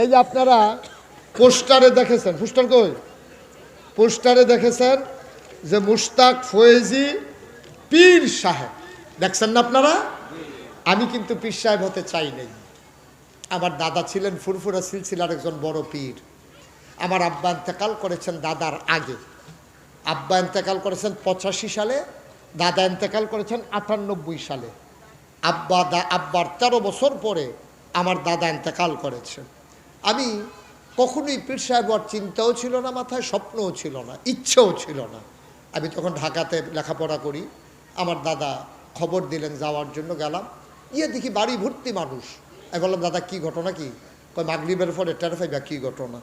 এই যে আপনারা পোস্টারে দেখেছেন, পোস্টার কই? পোস্টারে দেখেছেন যে মুশতাক ফয়েজি পীর সাহেব। দেখছেন না আপনারা? আমি কিন্তু পীর সাহেব হতে চাই নাই। আমার দাদা ছিলেন ফুরফুরা সিলসিলার একজন বড় পীর। আমার আব্বা ইন্তেকাল করেছেন দাদার আগে। আব্বা ইন্তেকাল করেছেন পঁচাশি সালে, দাদা ইন্তেকাল করেছেন আটানব্বই সালে। আব্বা দা আব্বার তেরো বছর পরে আমার দাদা ইন্তেকাল করেছেন আমি কখনোই পীর সাহেব হওয়ার চিন্তাও ছিল না, মাথায় স্বপ্নও ছিল না, ইচ্ছেও ছিল না। আমি তখন ঢাকাতে লেখাপড়া করি, আমার দাদা খবর দিলেন যাওয়ার জন্য গেলাম। ইয়ে দেখি বাড়ি ভর্তি মানুষ। আমি বললাম, দাদা, কি ঘটনা কি? কয়, মাগরিবের পরে টের ফাইবা কী ঘটনা?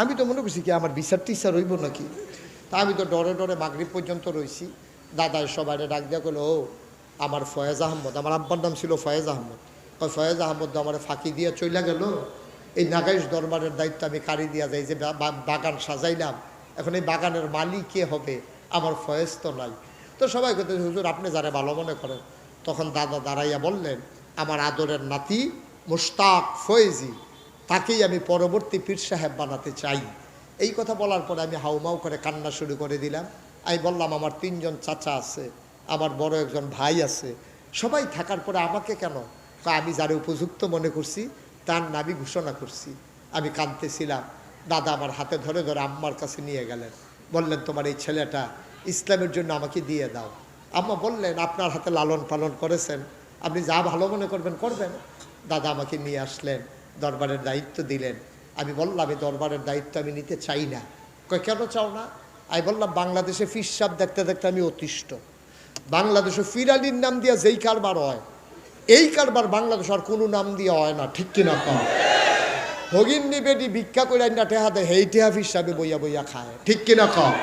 আমি তো মনে করছি কি, আমার বিচার টিচার রইব নাকি? তা আমি তো ডরে ডরে মাগরিব পর্যন্ত রইছি। দাদা সবাই ডাক দিয়া করল ও, আমার ফয়েজ আহমদ, আমার আব্বার নাম ছিল ফয়েজ আহমদ। ওই ফয়েজ আহমদ আমার ফাঁকি দিয়ে চলে গেল? এই নাগাইশ দরবারের দায়িত্ব আমি কারি দিয়া যাই, যে বাগান সাজাইলাম। এখন এই বাগানের মালিক কে হবে? আমার ফয়েজ তো নাই। তো সবাই কথা হুজুর, আপনি যারা ভালো মনে করেন। তখন দাদা দাঁড়াইয়া বললেন, আমার আদরের নাতি মুশতাক ফয়েজি, তাকেই আমি পরবর্তী পীর সাহেব বানাতে চাই। এই কথা বলার পরে আমি হাউমাউ করে কান্না শুরু করে দিলাম। আমি বললাম, আমার তিনজন চাচা আছে, আমার বড় একজন ভাই আছে। সবাই থাকার পরে আমাকে কেন? আমি যারা উপযুক্ত মনে করছি তার নামই ঘোষণা করছি। আমি কাঁদতেছিলাম। দাদা আমার হাতে ধরে ধরে আম্মার কাছে নিয়ে গেলেন। বললেন, তোমার এই ছেলেটা ইসলামের জন্য আমাকে দিয়ে দাও। আম্মা বললেন, আপনার হাতে লালন পালন করেছেন। আপনি যা ভালো মনে করবেন করবেন। দাদা আমাকে নিয়ে আসলেন, দরবারের দায়িত্ব দিলেন। আমি বললাম এই দরবারের দায়িত্ব আমি নিতে চাই না। কয়, কেন চাও না? আমি বললাম, বাংলাদেশে ফিসাব দেখতে দেখতে আমি অতিষ্ঠ। বাংলাদেশে ফিরালির নাম দিয়া যেই কারবার হয় এই কারবার বাংলাদেশ আর কোনো নাম দিয়ে হয় না, ঠিক কিনা কম ভগিন্নি বেটি ভিক্ষা করে না টেহা দেয়, হেই টেহা হিসাবে বইয়া বইয়া খায়, ঠিক কিনা কম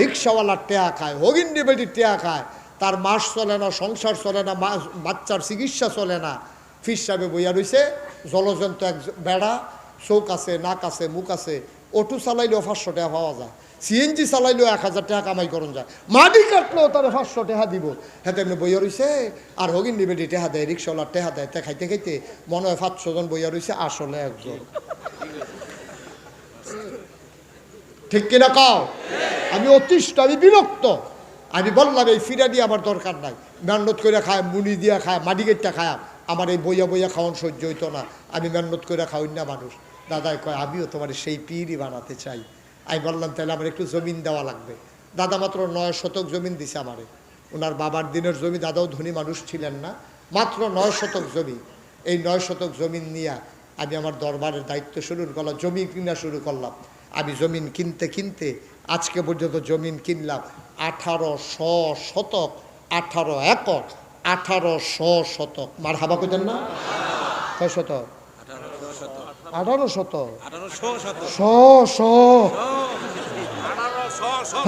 রিক্সাওয়ালার টেহা খায় ভগিন্নি বেটি টেহা খায়, তার মাস চলে না, সংসার চলে না বাচ্চার চিকিৎসা চলে না ফিসাবে বইয়া রইছে, জলজন্ত এক বেড়া, চোখ আছে, নাক আছে, মুখ আছে, অটো চালাইলেও পাঁচশো টাকা পাওয়া যায়। সিএনজি চালাইলেও এক হাজার টাকা কামাই করুন যায় মাটি কাটলেও তারা পাঁচশো টাকা দিব। হ্যাঁ তেমনি বইয়া রইছে আর হগিন নিবেটি টেহা দেয় রিক্সাওয়ালার টেহা দেয় খাইতে খাইতে মনে হয় পাঁচশো জন বইয়া রইছে আসলে একজন। ঠিক কিনা কাও? আমি অতিষ্ঠ, আমি বিরক্ত আমি বললাম এই ফিরা দিয়ে আমার দরকার নাই। মেহনত করে খায় মুনি দিয়া খায় মাটি গেটটা খায় আমার এই বইয়া বইয়া খাওয়ান সহ্য হইতো না। আমি মেহনত করে খাওয়াই না মানুষ। দাদাই কয়, আমিও তোমার সেই পীরই বানাতে চাই। আমি বললাম, তাহলে আমার একটু জমিন দেওয়া লাগবে। দাদা মাত্র নয় শতক জমিন দিছে আমারে। ওনার বাবার দিনের জমি, দাদাও ধনী মানুষ ছিলেন না, মাত্র নয় শতক জমি। এই নয় শতক জমিন নিয়ে আমি আমার দরবারের দায়িত্ব শুরু করলাম, জমি কিনা শুরু করলাম। আমি জমিন কিনতে কিনতে আজকে পর্যন্ত জমিন কিনলাম আঠারো শ শতক, আঠারো একর, আঠারো শ শতক। মার হাবা করতেন না? কয় শতক। আঠারো শত শ শ।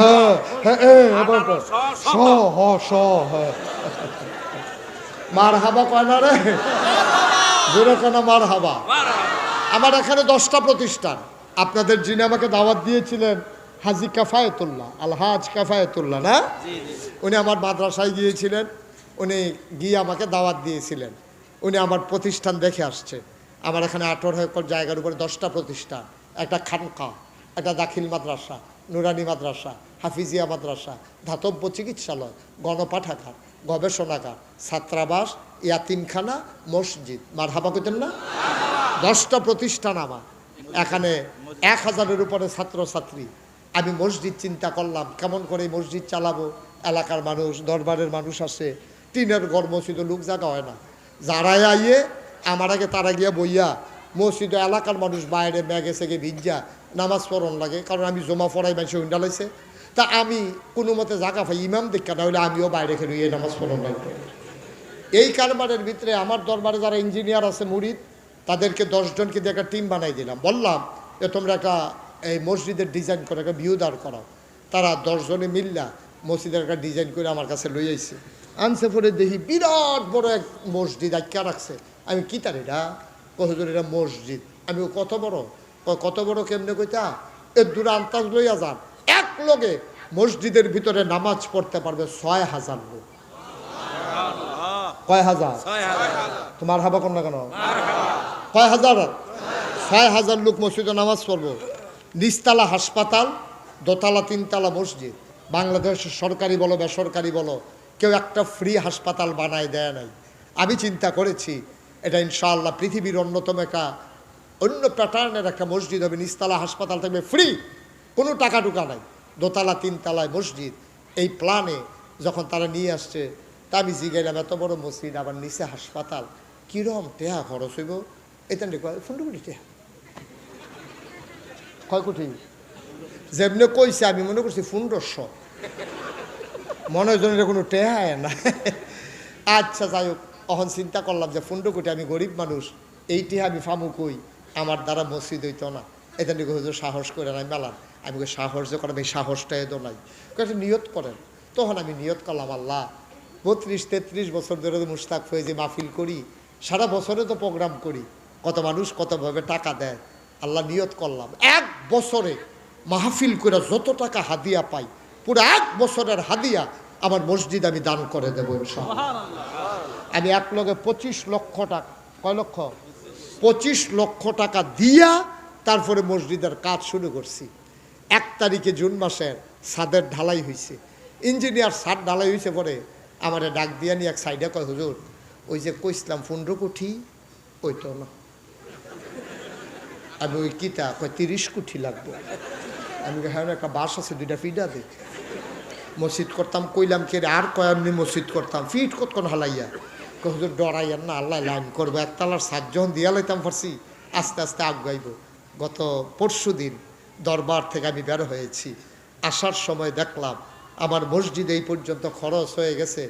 হ্যাঁ হ্যাঁ মার হাবা কয় না রে? জোরে কেন মার হাবা আমার এখানে দশটা প্রতিষ্ঠান। আপনাদের যিনি আমাকে দাওয়াত দিয়েছিলেন হাজি কাফায়েতুল্লাহ আলহাজ কাফায়েতুল্লাহ না? উনি আমার মাদ্রাসায় গিয়েছিলেন। উনি গিয়ে আমাকে দাওয়াত দিয়েছিলেন। উনি আমার প্রতিষ্ঠান দেখে আসছে। আমার এখানে আঠারো একর জায়গার উপরে দশটা প্রতিষ্ঠান। একটা খানকা, একটা দাখিল মাদ্রাসা, নুরানি মাদ্রাসা, হাফিজিয়া মাদ্রাসা, ধাতব্য চিকিৎসালয়, গণপাঠাগার, গবেষণাগার, ছাত্রাবাস, ইয়াতিমখানা, মসজিদ। মার হাবা করতেন না? দশটা প্রতিষ্ঠান আমার। এখানে এক হাজারের উপরে ছাত্রছাত্রী। আমি মসজিদ চিন্তা করলাম, কেমন করে মসজিদ চালাবো? এলাকার মানুষ, দরবারের মানুষ আসে। টিনের মসজিদে লোক জায়গা হয় না। যারাই আইয়ে আমার আগে তারা গিয়া বইয়া, মসজিদ এলাকার মানুষ বাইরে ব্যাগে সেগে ভিজা নামাজ পড়ন লাগে, কারণ আমি জমা পড়াই মানুষ উন্ডালাইছে তা আমি কোনো মতে জায়গা পাই, ইমাম দেখা না হলে আমিও বাইরে খেলে এই নামাজ পড়ন লাগবে। এই কারবারের ভিতরে আমার দরবারে যারা ইঞ্জিনিয়ার আছে, মুরিদ, তাদেরকে দশজনকে দিয়ে একটা টিম বানাই দিলাম। বললাম যে তোমরা একটা, এই মসজিদের ডিজাইন করে একটা ভিউ দাঁড় করাও। তারা দশজনে মিললা মসজিদের একটা ডিজাইন করে আমার কাছে লই আইছে আনসে পরে দেখি বিরাট বড় এক মসজিদ আটকা রাখছে। আমি কি তার এটা? কহজুর এটা মসজিদ? আমি কত বড়? কত বড় কেমনে কইতা? এর দূরে আন্তাজ লইয়া যান। এক লগে মসজিদের ভিতরে নামাজ পড়তে পারবে ছয় হাজার লোক। কয় হাজার? ছয় হাজার। তোমার হাবা কোন না কেন? কয় হাজার? ছয় হাজার লোক মসজিদে নামাজ পড়ব। নিচতলা হাসপাতাল দোতলা তিনতলা মসজিদ। বাংলাদেশের সরকারি বলো বেসরকারি বলো কেউ একটা ফ্রি হাসপাতাল বানায় দেয় নাই। আমি চিন্তা করেছি এটা ইনশাআল্লাহ পৃথিবীর অন্যতম একটা, অন্য প্যাটার্নের একটা মসজিদ হবে। নিচতলা হাসপাতাল থাকবে ফ্রি কোনো টাকা টুকা নাই। দোতলা, তিনতলায় মসজিদ। এই প্ল্যানে যখন তারা নিয়ে আসছে তা আমি জিগাইলাম, এত বড় মসজিদ, আবার নিচে হাসপাতাল। কিরম টেহা খরচ হইব? এটা ফোন কোটি টেহা। কয় কোটি? যেমনি কইছে, আমি মনে করছি পনেরোশো। মনে হয় কোনো টেহায় না। আচ্ছা যাই হোক। অহন চিন্তা করলাম যে পনেরো কোটি আমি গরিব মানুষ এই টেহা আমি ফামু কই? আমার দ্বারা মসজিদ হইতো না। এটা নিয়ে হুজুর সাহস করে নাই মেলান আমি সাহস যে করেন, এই সাহসটা এদো নাই। একটা নিয়ত করেন। তখন আমি নিয়ত করলাম, আল্লাহ, বত্রিশ, তেত্রিশ বছর ধরে তো মুস্তাক ফয়েজি মাহফিল করি, সারা বছরে তো প্রোগ্রাম করি। কত মানুষ কতভাবে টাকা দেয়? আল্লাহ নিয়ত করলাম। এক বছরে মাহফিল করে যত টাকা হাদিয়া পাই, পুরো এক বছরের হাদিয়া আমার মসজিদ আমি দান করে দেবো আমি এক লগে পঁচিশ লক্ষ টাকা। কয় লক্ষ? পঁচিশ লক্ষ টাকা দিয়া তারপরে মসজিদের কাজ শুরু করছি। এক তারিখে জুন মাসের ছাদের ঢালাই হয়েছে ইঞ্জিনিয়ার ছাদ ঢালাই হয়েছে পরে আমারে ডাক দিয়া নিয়ে এক সাইডে কয়, হুজুর, ওই যে কইসলাম পনেরো কোটি, ওই তো না। আমি ওই কিতা কয়, তিরিশ কোটি লাগবে। আমি হ্যাঁ একটা বাস আছে, দুইটা ফিডা দে। মসজিদ করতাম, কইলাম কে আর কয় এমনি মসজিদ করতাম। ফিট কতক্ষণ হালাইয়া? কই হুজুর না, আল্লাহ লাইন করব। একতলার সাত যখন দিয়া লাইতাম পারছি আস্তে আস্তে আগাইব গত পরশু দিন দরবার থেকে আমি বের হয়েছি। আসার সময় দেখলাম আমার মসজিদ এই পর্যন্ত খরচ হয়ে গেছে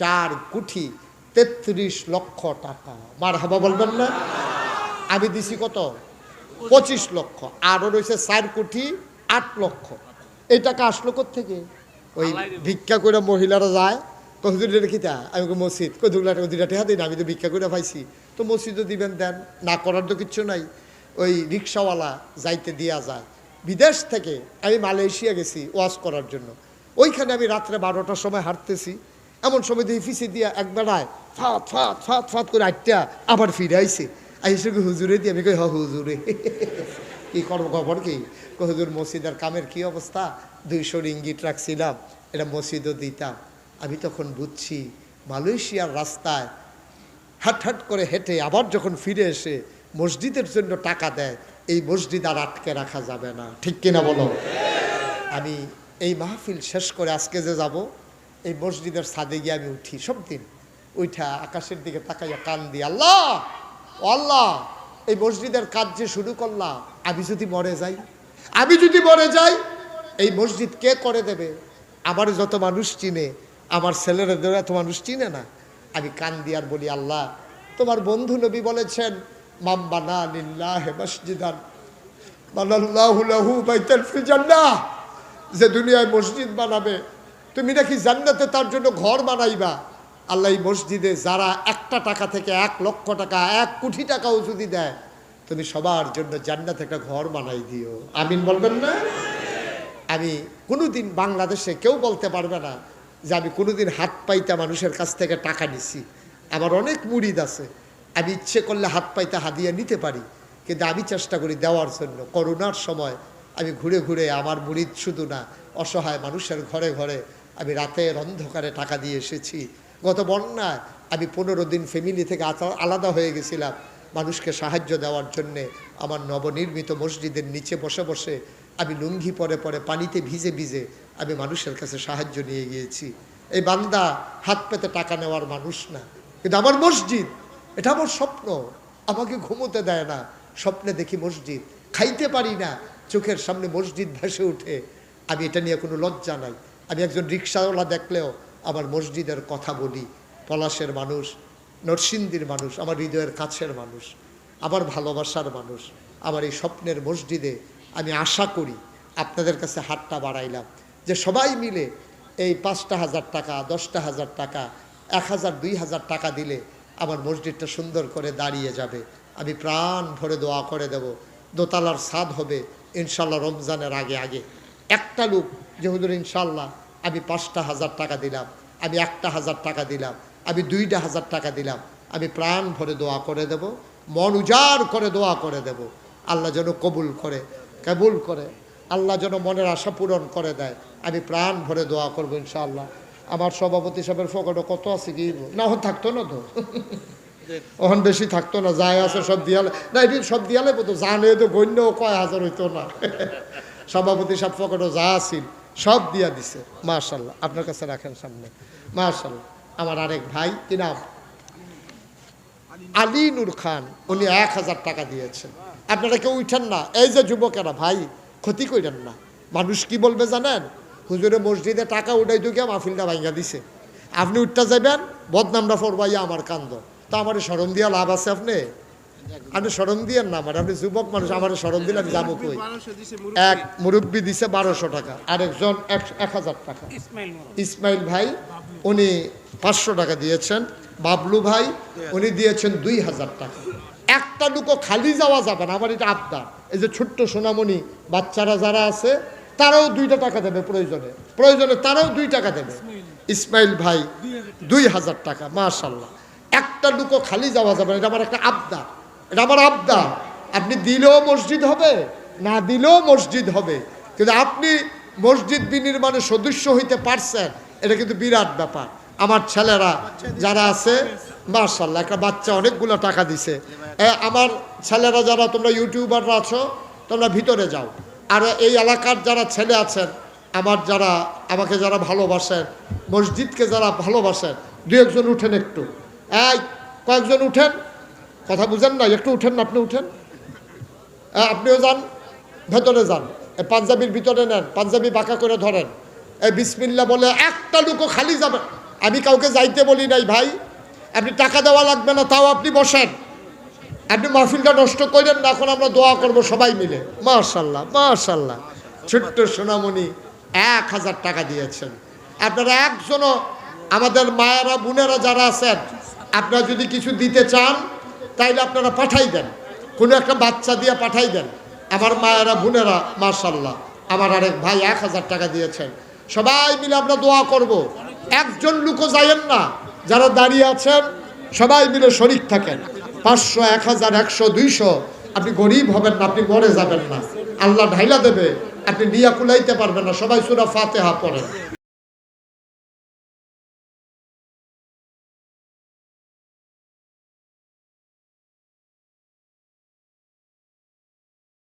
চার কোটি তেত্রিশ লক্ষ টাকা। মার হাবা বলবেন না? আমি দিছি কত? পঁচিশ লক্ষ। আরও রয়েছে চার কোটি আট লক্ষ। এই টাকা আসলো থেকে ওই ভিক্ষা করে মহিলারা যায় তো হুজুর রেখিতা আমি মসজিদ। কই দুগুলা টাকা, দুইটা টেহা দিন, আমি তো ভিক্ষা করে পাইছি। তো মসজিদও দিবেন, দেন। না করার তো কিচ্ছু নাই। ওই রিক্সাওয়ালা যাইতে দেওয়া যায়। বিদেশ থেকে আমি মালয়েশিয়া গেছি ওয়াশ করার জন্য। ওইখানে আমি রাত্রে বারোটার সময় হাঁটতেছি। এমন সময় দেখি ফিসে দিয়া এক বেড়ায় ফাত ফাত ফাত ফাত করে আটটা আবার ফিরে আইসে কি হুজুরে দিয়ে আমি কই হ হুজুরে। কি করব খবর কি? হুজুর, মসজিদের কামের কি অবস্থা? দুইশো রিঙ্গিট রাখছিলাম। এটা মসজিদও দিতাম। আমি তখন বুঝছি মালয়েশিয়ার রাস্তায় হাট হাট করে হেঁটে আবার যখন ফিরে এসে মসজিদের জন্য টাকা দেয়, এই মসজিদ আর আটকে রাখা যাবে না। ঠিক কিনা বলো? আমি এই মাহফিল শেষ করে আজকে যে যাব, এই মসজিদের ছাদে গিয়ে আমি উঠি সব দিন উঠা আকাশের দিকে তাকাইয়া কান দিই আল্লাহ! আল্লাহ! এই মসজিদের কাজ যে শুরু করলাম, আমি যদি মরে যাই, আমি যদি মরে যাই, এই মসজিদ কে করে দেবে? আমার যত মানুষ চিনে আমার ছেলেরা তো মানুষ চিনে না। আমি কান দিয়ার বলি, আল্লাহ, তোমার বন্ধু নবী বলেছেন মাম্বানা লিল্লাহ মসজিদান যে দুনিয়ায় মসজিদ বানাবে। তুমি নাকি জান্নাতে তার জন্য ঘর বানাইবা? আল্লাহ মসজিদে যারা একটা টাকা থেকে এক লক্ষ টাকা, এক কোটি টাকাও যদি দেয়, তুমি সবার জন্য জান্নাতে একটা ঘর বানাই দিও। আমিন বলবেন না? আমি কোনোদিন বাংলাদেশে কেউ বলতে পারবে না যে আমি কোনোদিন হাত পাইতে মানুষের কাছ থেকে টাকা নিছি। আমার অনেক মুরিদ আছে। আমি ইচ্ছে করলে হাত পাইতে হাদিয়া নিতে পারি। কিন্তু আমি চেষ্টা করি দেওয়ার জন্য। করোনার সময় আমি ঘুরে ঘুরে আমার মুরিদ শুধু না, অসহায় মানুষের ঘরে ঘরে আমি রাতের অন্ধকারে টাকা দিয়ে এসেছি। গত বন্যায় আমি পনেরো দিন ফ্যামিলি থেকে আলাদা হয়ে গেছিলাম। মানুষকে সাহায্য দেওয়ার জন্যে আমার নবনির্মিত মসজিদের নিচে বসে বসে আমি লুঙ্গি পরে পরে পানিতে ভিজে ভিজে আমি মানুষের কাছে সাহায্য নিয়ে গিয়েছি। এই বান্দা হাত পেতে টাকা নেওয়ার মানুষ না। কিন্তু আমার মসজিদ, এটা আমার স্বপ্ন। আমাকে ঘুমোতে দেয় না। স্বপ্নে দেখি মসজিদ। খাইতে পারি না। চোখের সামনে মসজিদ ভেসে ওঠে। আমি এটা নিয়ে কোনো লজ্জা নাই। আমি একজন রিক্সাওয়ালা দেখলেও আমার মসজিদের কথা বলি। পলাশের মানুষ, নরসিংদীর মানুষ, আমার হৃদয়ের কাছের মানুষ, আমার ভালোবাসার মানুষ, আমার এই স্বপ্নের মসজিদে আমি আশা করি আপনাদের কাছে হাতটা বাড়াইলাম যে সবাই মিলে এই পাঁচটা হাজার টাকা, দশটা হাজার টাকা, এক হাজার, দুই হাজার টাকা দিলে আমার মসজিদটা সুন্দর করে দাঁড়িয়ে যাবে। আমি প্রাণ ভরে দোয়া করে দেব। দোতলার স্বাদ হবে ইনশাল্লাহ রমজানের আগে আগে। একটা লোক যে, হুজুর, ইনশাল্লাহ আমি পাঁচটা হাজার টাকা দিলাম, আমি একটা হাজার টাকা দিলাম, আমি দুইটা হাজার টাকা দিলাম, আমি প্রাণ ভরে দোয়া করে দেব, মন উজাড় করে দোয়া করে দেব। আল্লাহ যেন কবুল করে কবুল করে। আল্লাহ যেন মনের আশা পূরণ করে দেয়। আমি প্রাণ ভরে দোয়া করব ইনশাআল্লাহ। আমার সভাপতি সাহেবের ফকটে কত আছে কি? না হন থাকতো না তো। ওখান বেশি থাকতো না যায় আছে সব দিয়ালে না, এটি সব দিয়ালে বলতো জানে তো গণ্য কয় হাজার হইতো না। সভাপতি সাহেব ফকটে যা আছিল, সব দিয়া দিছে। মাশাল্লাহ আপনার কাছে রাখেন সামনে। মাশাল্লাহ আমার আরেক ভাই, কি নাম? আলী নূর খান, উনি এক হাজার টাকা দিয়েছেন। আপনারা কেউ উঠেন না। এই যে যুবকেরা ভাই ক্ষতি করেন না। মানুষ কি বলবে জানেন? হুজুরে মসজিদে টাকা উঠাই দুকে মাহফিলটা ভাঙ্গা দিছে। আপনি উঠতে যাবেন বদনামটা ফরবাইয়া আমার কান্দ। তা আমার সরম দিয়া লাভ আছে আপনি? আপনি সরম দিয়েন না আমার আপনি যুবক মানুষ আমার সরম দিলে আমি যাব কই? এক মুরব্বী দিছে বারোশো টাকা আরেকজন এক এক হাজার টাকা। ইসমাইল ভাই উনি পাঁচশো টাকা দিয়েছেন। বাবলু ভাই উনি দিয়েছেন দুই হাজার টাকা। একটা লুকো খালি যাওয়া যাবে না। আমার এটা আবদার। এই যে ছোট্ট সোনামণি, বাচ্চারা যারা আছে, তারাও দুইটা টাকা দেবে প্রয়োজনে। প্রয়োজনে তারাও দুই টাকা দেবে। ইসমাইল ভাই, দুই হাজার টাকা মাশাল্লাহ একটা লুকো খালি যাওয়া যাবে না। এটা আমার একটা আবদার। এটা আমার আবদার। আপনি দিলেও মসজিদ হবে, না দিলেও মসজিদ হবে। কিন্তু আপনি মসজিদ বিনির্মাণে সদস্য হইতে পারছেন, এটা কিন্তু বিরাট ব্যাপার। আমার ছেলেরা যারা আছে মার্শাল্লাহ একটা বাচ্চা অনেকগুলো টাকা দিছে। এ, আমার ছেলেরা যারা তোমরা ইউটিউবাররা আছো তোমরা ভিতরে যাও। আর এই এলাকার যারা ছেলে আছেন আমার যারা আমাকে যারা ভালোবাসেন মসজিদকে যারা ভালোবাসেন দু একজন উঠেন একটু। এই কয়েকজন উঠেন? কথা বুঝেন না একটু উঠেন না আপনি উঠেন। এ, আপনিও যান ভেতরে যান। পাঞ্জাবির ভিতরে নেন পাঞ্জাবি বাঁকা করে ধরেন। এই বিসমিল্লা বলে একটা লুকো খালি যাবে। আমি কাউকে যাইতে বলি নাই ভাই। আপনি টাকা দেওয়া লাগবে না, তাও আপনি বসেন। আপনি মাহফিলটা নষ্ট করেন না, এখন আমরা দোয়া করব সবাই মিলে। মাশাল্লাহ মাশাল্লাহ। ছোট্ট সোনামণি এক হাজার টাকা দিয়েছেন। আপনারা একজনও আমাদের মায়েরা, বোনেরা যারা আছেন, আপনারা যদি কিছু দিতে চান, তাইলে আপনারা পাঠাই দেন। কোনো একটা বাচ্চা দিয়ে পাঠাই দেন। আমার মায়েরা, বোনেরা, মাশাল্লাহ। আমার আরেক ভাই এক হাজার টাকা দিয়েছেন। সবাই মিলে আমরা দোয়া করব। একজন লুকো যাইয়েন না। যারা দাঁড়িয়ে আছেন, সবাই মিলে শরিক থাকেন। পাঁচশো এক হাজার একশো, দুইশো। আপনি গরিব হবেন না, আপনি মরে যাবেন না। আল্লাহ ঢাইলা দেবে, আপনি নিয়া কুলাইতে পারবেন না। সবাই সুরা ফাতে ফাতেহা পড়েন।